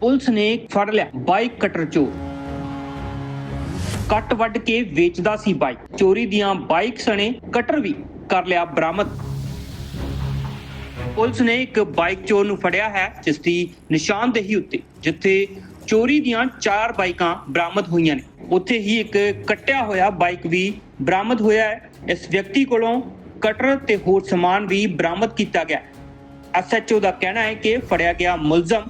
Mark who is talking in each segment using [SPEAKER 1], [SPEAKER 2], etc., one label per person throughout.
[SPEAKER 1] Police ਨੇ ਫੜ ਲਿਆ ਬਾਈਕ ਕਟਰ ਚੋਰ। ਕੱਟ ਵੱਢ ਕੇ ਵੇਚਦਾ ਸੀ ਬਾਈਕ। ਚੋਰੀ ਦੀਆਂ ਬਾਈਕ ਸਣੇ ਕਟਰ ਵੀ ਕਰ ਲਿਆ ਬਰਾਮਦ। ਪੁਲਿਸ ਨੇ ਇੱਕ ਬਾਈਕ ਚੋਰ ਨੂੰ ਫੜਿਆ ਹੈ, ਜਿਸ ਦੀ ਨਿਸ਼ਾਨਦੇਹੀ ਉੱਤੇ, ਜਿੱਥੇ ਚੋਰੀ ਦੀਆਂ ਚਾਰ ਬਾਈਕਾਂ ਬਰਾਮਦ ਹੋਈਆਂ ਨੇ। ਉੱਥੇ ਹੀ ਇੱਕ ਕੱਟਿਆ ਹੋਇਆ ਬਾਈਕ ਵੀ ਬਰਾਮਦ ਹੋਇਆ ਹੈ। ਇਸ ਵਿਅਕਤੀ ਕੋਲੋਂ ਕਟਰ ਤੇ ਹੋਰ ਸਮਾਨ ਵੀ ਬਰਾਮਦ ਕੀਤਾ ਗਿਆ ਐਸਐਚਓ ਦਾ ਕਹਿਣਾ ਹੈ ਕਿ ਫੜਿਆ ਗਿਆ ਮੁਲਜ਼ਮ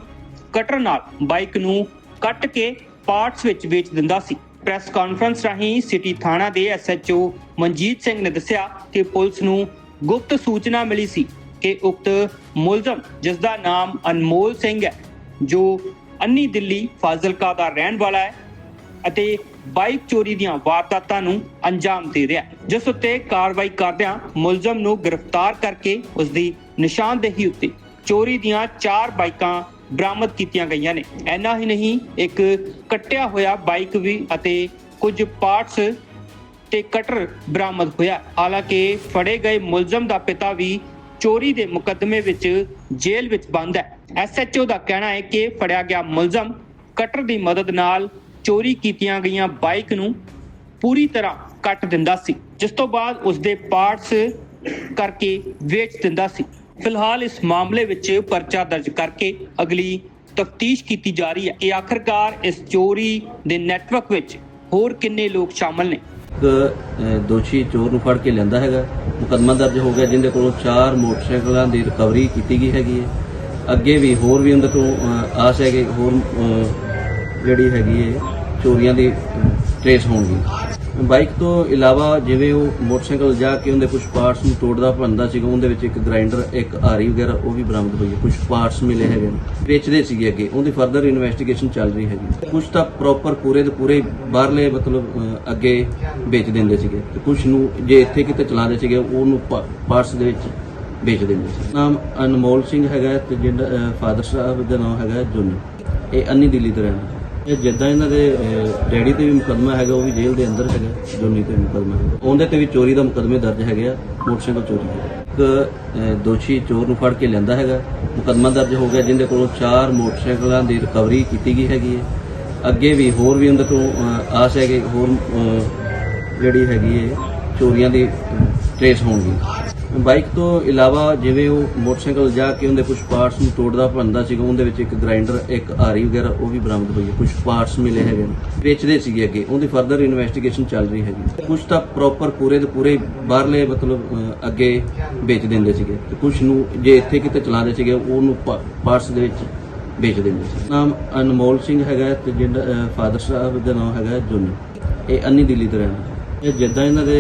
[SPEAKER 1] ਕਟਰ ਨਾਲ ਬਾਈਕ ਨੂੰ ਕੱਟ ਕੇ ਪਾਰਟਸ ਵਿੱਚ ਵੇਚ ਦਿੰਦਾ ਸੀ। ਪ੍ਰੈਸ ਕਾਨਫਰੰਸ ਰਾਹੀਂ ਸਿਟੀ ਥਾਣਾ ਦੇ ਐਸਐਚਓ ਮਨਜੀਤ ਸਿੰਘ ਨੇ ਦੱਸਿਆ ਕਿ ਪੁਲਿਸ ਨੂੰ ਗੁਪਤ ਸੂਚਨਾ ਮਿਲੀ ਸੀ ਕਿ ਉਕਤ ਮੁਲਜ਼ਮ ਜਿਸ ਦਾ ਨਾਮ ਅਨਮੋਲ ਸਿੰਘ ਹੈ, ਜੋ ਅੰਨੀ ਦਿੱਲੀ ਫਾਜ਼ਿਲਕਾ ਦਾ ਰਹਿਣ ਵਾਲਾ ਹੈ ਅਤੇ ਬਾਈਕ ਚੋਰੀ ਦੀਆਂ ਵਾਰਦਾਤਾਂ ਨੂੰ ਅੰਜਾਮ ਦੇ ਰਿਹਾ ਜਿਸ ਉੱਤੇ ਕਾਰਵਾਈ ਕਰਦਿਆਂ ਮੁਲਜ਼ਮ ਨੂੰ ਗ੍ਰਿਫਤਾਰ ਕਰਕੇ ਉਸ ਦੀ ਨਿਸ਼ਾਨਦੇਹੀ ਉੱਤੇ ਚੋਰੀ ਦੀਆਂ ਚਾਰ ਬਾਈਕਾਂ ਬਰਾਮਦ ਕੀਤੀਆਂ ਗਈਆਂ ਨੇ। ਐਨਾ ਹੀ ਨਹੀਂ, ਇੱਕ ਕੱਟਿਆ ਹੋਇਆ ਬਾਈਕ ਵੀ ਅਤੇ ਕੁਝ ਪਾਰਟਸ ਤੇ ਕਟਰ ਬਰਾਮਦ ਹੋਇਆ। ਹਾਲਾਂਕਿ ਫੜੇ ਗਏ ਮੁਲਜ਼ਮ ਦਾ ਪਿਤਾ ਵੀ ਚੋਰੀ ਦੇ ਮੁਕੱਦਮੇ ਵਿੱਚ ਜੇਲ੍ਹ ਵਿੱਚ ਬੰਦ ਹੈ। ਐਸਐਚਓ ਦਾ ਕਹਿਣਾ ਹੈ ਕਿ ਫੜਿਆ ਗਿਆ ਮੁਲਜ਼ਮ ਕਟਰ ਦੀ ਮਦਦ ਨਾਲ ਚੋਰੀ ਕੀਤੀਆਂ ਗਈਆਂ ਬਾਈਕ ਨੂੰ ਪੂਰੀ ਤਰ੍ਹਾਂ ਕੱਟ ਦਿੰਦਾ ਸੀ, ਜਿਸ ਤੋਂ ਬਾਅਦ ਉਸ ਦੇ ਪਾਰਟਸ ਕਰਕੇ ਵੇਚ ਦਿੰਦਾ ਸੀ। ਫਿਲਹਾਲ ਇਸ ਮਾਮਲੇ ਵਿੱਚ ਪਰਚਾ ਦਰਜ ਕਰਕੇ ਅਗਲੀ ਤਫਤੀਸ਼ ਕੀਤੀ ਜਾ ਰਹੀ ਹੈ। ਕਿ ਆਖਰਕਾਰ ਇਸ ਚੋਰੀ ਦੇ ਨੈਟਵਰਕ ਵਿੱਚ ਹੋਰ ਕਿੰਨੇ ਲੋਕ ਸ਼ਾਮਲ ਨੇ?
[SPEAKER 2] ਇੱਕ ਦੋਸ਼ੀ ਚੋਰ ਨੂੰ ਫੜ ਕੇ ਲੈਂਦਾ ਹੈਗਾ। ਮੁਕੱਦਮਾ ਦਰਜ ਹੋ ਗਿਆ, ਜਿੰਦੇ ਕੋਲੋਂ ਚਾਰ ਮੋਟਰਸਾਈਕਲਾਂ ਦੀ ਰਿਕਵਰੀ ਕੀਤੀ ਗਈ ਹੈਗੀ ਹੈ। ਅੱਗੇ ਵੀ ਹੋਰ ਵੀ ਉਹਦੇ ਤੋਂ ਆਸ ਹੈ ਕਿ ਹੋਰ ਜਿਹੜੀ ਹੈਗੀ ਹੈ, ਚੋਰੀਆਂ ਦੀ ਟ੍ਰੇਸ ਹੋਣਗੀ ਬਾਈਕ ਤੋਂ ਇਲਾਵਾ ਜਿਵੇਂ ਉਹ ਮੋਟਰਸਾਈਕਲ ਜਾ ਕੇ ਉਹਦੇ ਕੁਝ ਪਾਰਟਸ ਨੂੰ ਤੋੜਦਾ ਭੰਨਦਾ ਸੀਗਾ ਉਹਦੇ ਵਿੱਚ ਇੱਕ ਗ੍ਰਾਈਂਡਰ ਇੱਕ ਆਰੀ ਵਗੈਰਾ ਉਹ ਵੀ ਬਰਾਮਦ ਹੋਈ ਹੈ। ਕੁਝ ਪਾਰਟਸ ਮਿਲੇ ਹੈਗੇ ਨੇ। ਵੇਚਦੇ ਸੀਗੇ ਅੱਗੇ। ਉਹਦੀ ਫਰਦਰ ਇਨਵੈਸਟੀਗੇਸ਼ਨ ਚੱਲ ਰਹੀ ਹੈਗੀ। ਕੁਝ ਤਾਂ ਪ੍ਰੋਪਰ ਪੂਰੇ ਦੇ ਪੂਰੇ ਬਾਹਰਲੇ ਮਤਲਬ ਅ, ਅੱਗੇ ਵੇਚ ਦਿੰਦੇ ਸੀਗੇ। ਤੇ ਕੁਝ ਨੂੰ ਜੇ ਇੱਥੇ ਕਿਤੇ ਚਲਾਉਂਦੇ ਸੀਗੇ ਉਹਨੂੰ ਪਾਰਟਸ ਦੇ ਵਿੱਚ ਵੇਚ ਦਿੰਦੇ ਸੀ। ਨਾਮ ਅਨਮੋਲ ਸਿੰਘ ਹੈਗਾ ਤੇ ਜਿਹੜਾ ਫਾਦਰ ਸਾਹਿਬ ਦਾ ਨਾਮ ਹੈਗਾ ਜੁਨ। ਇਹ ਅੰਨੀ ਦਿੱਲੀ ਤੋਂ ਰਹਿਣਾ ਜਿੱਦਾਂ ਇਹਨਾਂ ਦੇ ਡੈਡੀ ਤੇ ਵੀ ਮੁਕੱਦਮਾ ਹੈਗਾ, ਉਹ ਵੀ ਜੇਲ੍ਹ ਦੇ ਅੰਦਰ ਹੈਗਾ, ਜੋਨੀ ਤੇ ਵੀ ਮੁਕੱਦਮਾ। ਹੈਗਾ ਉਹਦੇ ਤੇ ਵੀ ਚੋਰੀ ਦਾ ਮੁਕੱਦਮੇ ਦਰਜ ਹੈਗੇ ਆ, ਮੋਟਰਸਾਈਕਲ ਚੋਰੀ ਦੇ। ਇੱਕ ਦੋਸ਼ੀ ਚੋਰ ਨੂੰ ਫੜ ਕੇ ਲੈਂਦਾ ਹੈਗਾ। ਮੁਕੱਦਮਾ ਦਰਜ ਹੋ ਗਿਆ, ਜਿੰਦੇ ਕੋਲੋਂ ਚਾਰ ਮੋਟਰਸਾਈਕਲਾਂ ਦੀ ਰਿਕਵਰੀ ਕੀਤੀ ਗਈ ਹੈਗੀ ਹੈ। ਅੱਗੇ ਵੀ ਹੋਰ ਵੀ ਉਹਦੇ ਤੋਂ ਆਸ ਹੈ ਕਿ ਹੋਰ ਜਿਹੜੀ ਹੈਗੀ ਹੈ, ਚੋਰੀਆਂ ਦੀ ਟ੍ਰੇਸ ਹੋਣਗੀ। ਬਾਈਕ ਤੋਂ ਇਲਾਵਾ ਜਿਵੇਂ ਉਹ ਮੋਟਰਸਾਈਕਲ ਜਾ ਕੇ ਉਹਦੇ ਕੁਝ ਪਾਰਟਸ ਨੂੰ ਤੋੜਦਾ, ਭੰਨਦਾ ਸੀਗਾ, ਉਹਦੇ ਵਿੱਚ ਇੱਕ ਗ੍ਰਾਈਂਡਰ ਇੱਕ ਆਰੀ ਵਗੈਰਾ, ਉਹ ਵੀ ਬਰਾਮਦ ਹੋਈ ਹੈ। ਕੁਝ ਪਾਰਟਸ ਮਿਲੇ ਹੈਗੇ ਨੇ। ਵੇਚਦੇ ਸੀਗੇ ਅੱਗੇ। ਉਹਦੀ ਫਰਦਰ ਇਨਵੈਸਟੀਗੇਸ਼ਨ ਚੱਲ ਰਹੀ ਹੈਗੀ। ਕੁਝ ਤਾਂ ਪ੍ਰੋਪਰ ਪੂਰੇ ਦੇ ਪੂਰੇ ਬਾਹਰਲੇ ਮਤਲਬ ਅੱਗੇ ਵੇਚ ਦਿੰਦੇ ਸੀਗੇ। ਤੇ ਕੁਝ ਨੂੰ ਜੇ ਇੱਥੇ ਕਿਤੇ ਚਲਾਉਂਦੇ ਸੀਗੇ, ਉਹਨੂੰ ਪਾਰਟਸ ਦੇ ਵਿੱਚ ਵੇਚ ਦਿੰਦੇ ਸੀ। ਨਾਮ ਅਨਮੋਲ ਸਿੰਘ ਹੈਗਾ ਤੇ ਜਿਹੜਾ ਫਾਦਰ ਸਾਹਿਬ ਦਾ ਨਾਮ ਹੈਗਾ ਜੁਨ। ਇਹ ਅੰਨੀ ਦਿੱਲੀ ਤੋਂ ਰਹਿਣਾ ਇਹ ਜਿੱਦਾਂ ਇਹਨਾਂ ਦੇ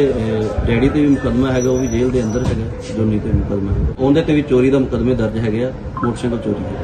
[SPEAKER 2] ਡੈਡੀ ਤੇ ਵੀ ਮੁਕੱਦਮਾ ਹੈਗਾ, ਉਹ ਵੀ ਜੇਲ੍ਹ ਦੇ ਅੰਦਰ ਹੈਗਾ ਜੋਨੀ ਤੇ ਮੁਕੱਦਮਾ ਹੈਗਾ। ਉਹਦੇ ਤੇ ਵੀ ਚੋਰੀ ਦਾ ਮੁਕੱਦਮੇ ਦਰਜ ਹੈਗੇ ਆ, ਮੋਟਰਸਾਈਕਲ ਚੋਰੀ ਦੇ